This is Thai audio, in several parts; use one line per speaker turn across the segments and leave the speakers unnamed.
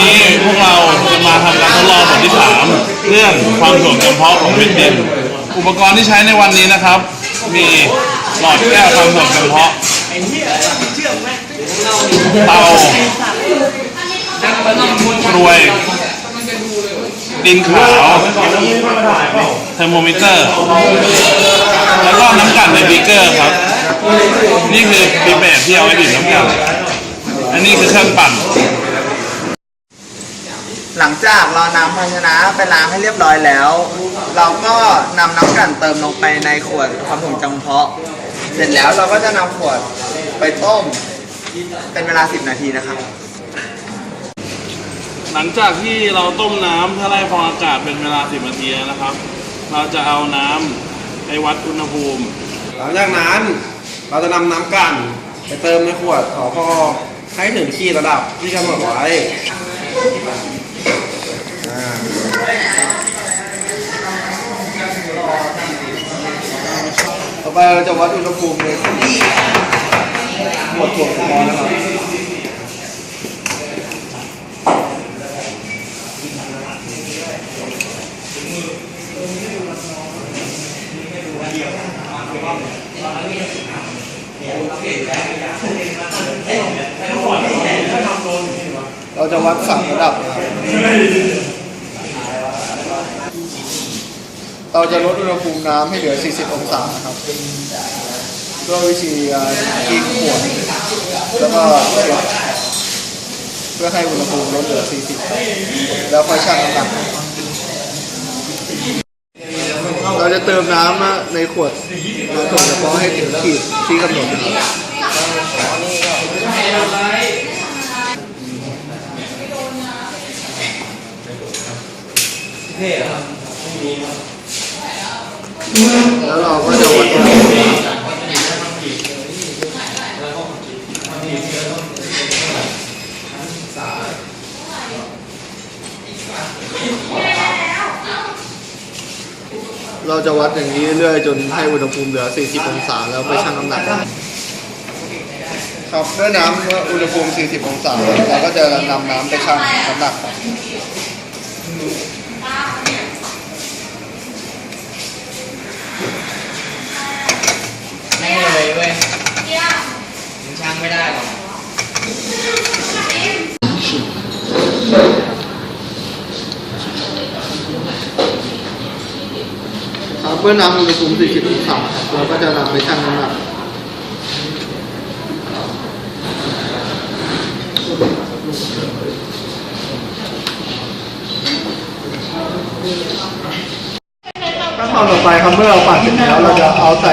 นี้พวกเราจะมาทำการทดลองบทที่ 3 เรื่องความถ่วงจำเพาะของเม็ดดิน อุปกรณ์ที่ใช้ในวันนี้นะครับ มีหลอดแก้วความถ่วงจำเพาะเตากรวย ดินขาวเทอร์โมมิเตอร์ แล้วก็น้ำกลั่นในบีเกอร์ครับ นี่คือปีเปตที่เอาไว้ดื่มน้ำกลั่นอันนี้คือเครื่องปั่น
ลังจากเรานำภาชนะไปล้างให้เรียบร้อยแล้ว เราก็นำน้ำกลั่นเติมลงไปในขวดความถุงจำเพาะ เสร็จแล้วเราก็จะนำขวดไปต้ม เป็นเวลา 10 นาทีนะครับ
หลังจากที่เราต้มน้ำเพื่อไล่ฟองอากาศเป็นเวลา 10 นาทีนะครับ เราจะเอาน้ำไปวัดอุณหภูมิ
หลังจากนั้นเราจะนำน้ำกลั่นไปเติมในขวดขอพอให้ถึงขีดระดับที่กำหนดไว้อ่า ต่อไปเราจะวัดอุณหภูมิในขวดถั่วของเรานะครับเราจะวัดสามระดับนะครับ เราจะลดอุณหภูมิน้ำให้เหลือ 40 องศาครับด้วยวิธีการยิงขวดแล้วก็เช็ดเพื่อให้อุณหภูมิลดเหลือ 40แล้วค่อยชั่งน้ำหนักเราจะเติมน้ำในขวดน้ำถั่วเฉพาะให้ถึงขีดที่กำหนดนะครับ แล้วเราก็จะวัดอุณหภูมิเราจะวัดอย่างนี้เรื่อยจนให้อุณหภูมิเหลือ 40 องศาแล้วไปชั่งน้ำหนัก ครับด้วยน้ำเมื่ออุณหภูมิ 40 องศาเราก็จะนำน้ำไปชั่งน้ำหนักครับ
ไม่เลยเว้ยมึงช่างไม่ได้หรอก
ครับเมื่อน้ำอุณหภูมิ40องศาเราก็จะนำไปชั่งน้ำหนักขั้นตอนต่อไปครับเมื่อเราปั่นเสร็จแล้วเราจะเอาใส่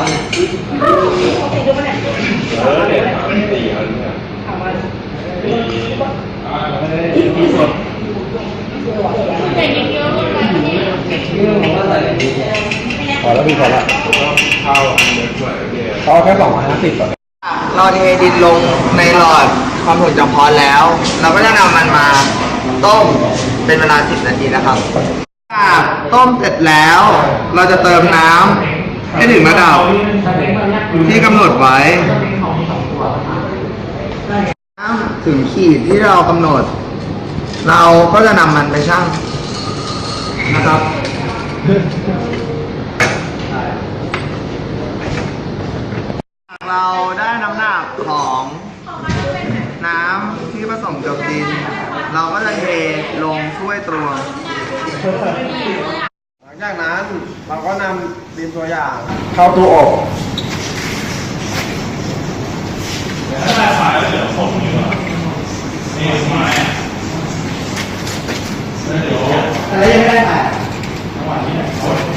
เรา
เทดินลงในหลอดความถุงจำเพาะแล้ว เราก็จะนำมันมาต้มเป็นเวลา 10 นาทีนะครับอ่าต้มเสร็จแล้ว เราจะเติมน้ำให้ถึงระดับที่กำหนดไว้น้ำถึงขีดที่เรากำหนด เราก็จะนำมันไปชั่งนะครับ เราได้น้ำหนักของน้ำที่ผสมกับดิน เราก็จะเทลงช่วยตวง
หลังจากนั้นเราก็นำดินตัวอย่างเข้าตู้อบ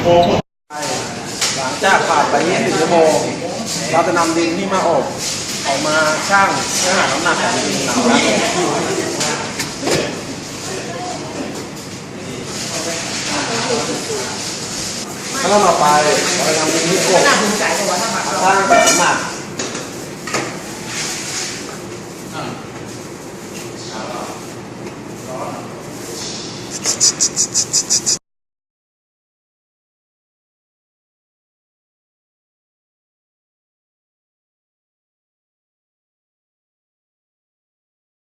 หลังจากผ่านไป 20 ชั่วโมง เราจะนำดินที่มาอบ ออกมาช่างเพื่อหาน้ำหนักของดินหลัการอบ
แล้วก็ต่อไปเราจะทำดินที่อบ
ช่าถ้าหมักเรา
สร้างไป